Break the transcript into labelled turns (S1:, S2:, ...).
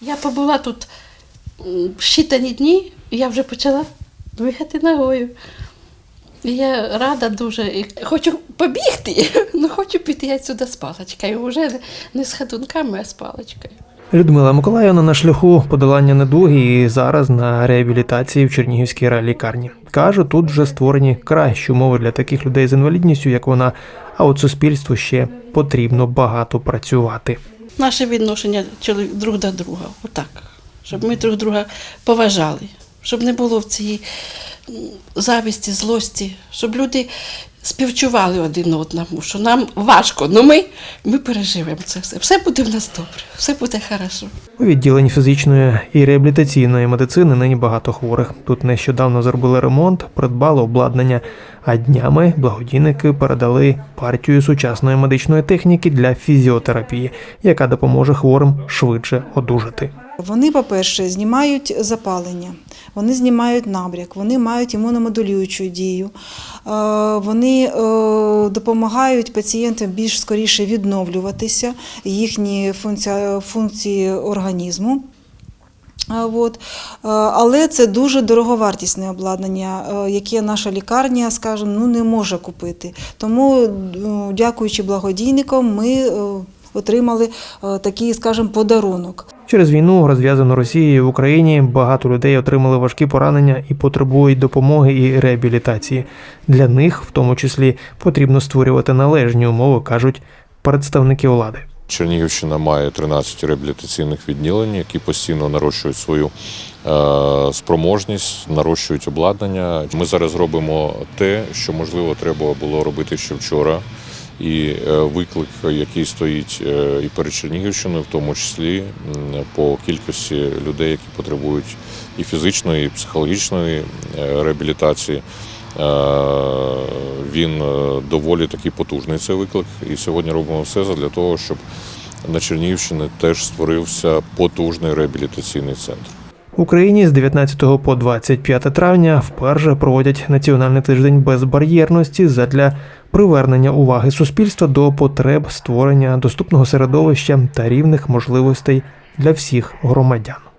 S1: Я побула тут щитані дні, і я вже почала двигати ногою. І я рада дуже. І хочу побігти, але хочу піти я сюди з паличкою. Не- не з ходунками, а з паличкою.
S2: Людмила Миколаївна на шляху подолання недуги і зараз на реабілітації в Чернігівській райлікарні. Каже, тут вже створені кращі умови для таких людей з інвалідністю, як вона. А от суспільству ще потрібно багато працювати.
S1: Наше відношення друг до друга. Отак. Щоб ми друг друга поважали, щоб не було в цій завісті, злості, щоб люди співчували один одному, що нам важко, але ми, ми переживемо це все. Все буде в нас добре, все буде хорошо.
S2: У відділенні фізичної і реабілітаційної медицини нині багато хворих. Тут нещодавно зробили ремонт, придбали обладнання, а днями благодійники передали партію сучасної медичної техніки для фізіотерапії, яка допоможе хворим швидше одужати.
S3: Вони, по-перше, знімають запалення, вони знімають набряк, вони мають імуномодулюючу дію, е, вони е, допомагають пацієнтам більш скоріше відновлюватися, їхні функції організму. От. Е, Але це дуже дороговартісне обладнання, яке наша лікарня, скажімо, ну, не може купити. Тому, дякуючи благодійникам, ми отримали такий, скажімо, подарунок.
S2: Через війну, розв'язану Росією в Україні, багато людей отримали важкі поранення і потребують допомоги і реабілітації. Для них, в тому числі, потрібно створювати належні умови, кажуть представники влади.
S4: Чернігівщина має 13 реабілітаційних відділень, які постійно нарощують свою е, спроможність, нарощують обладнання. Ми зараз робимо те, що можливо треба було робити ще вчора. І е, виклик, який стоїть е, і перед Чернігівщиною, в тому числі по кількості людей, які потребують і фізичної, і психологічної е, реабілітації. Він доволі такий потужний цей виклик. І сьогодні робимо все для того, щоб на Чернігівщині теж створився потужний реабілітаційний центр.
S2: Україні з 19 по 25 травня вперше проводять національний тиждень безбар'єрності задля привернення уваги суспільства до потреб створення доступного середовища та рівних можливостей для всіх громадян.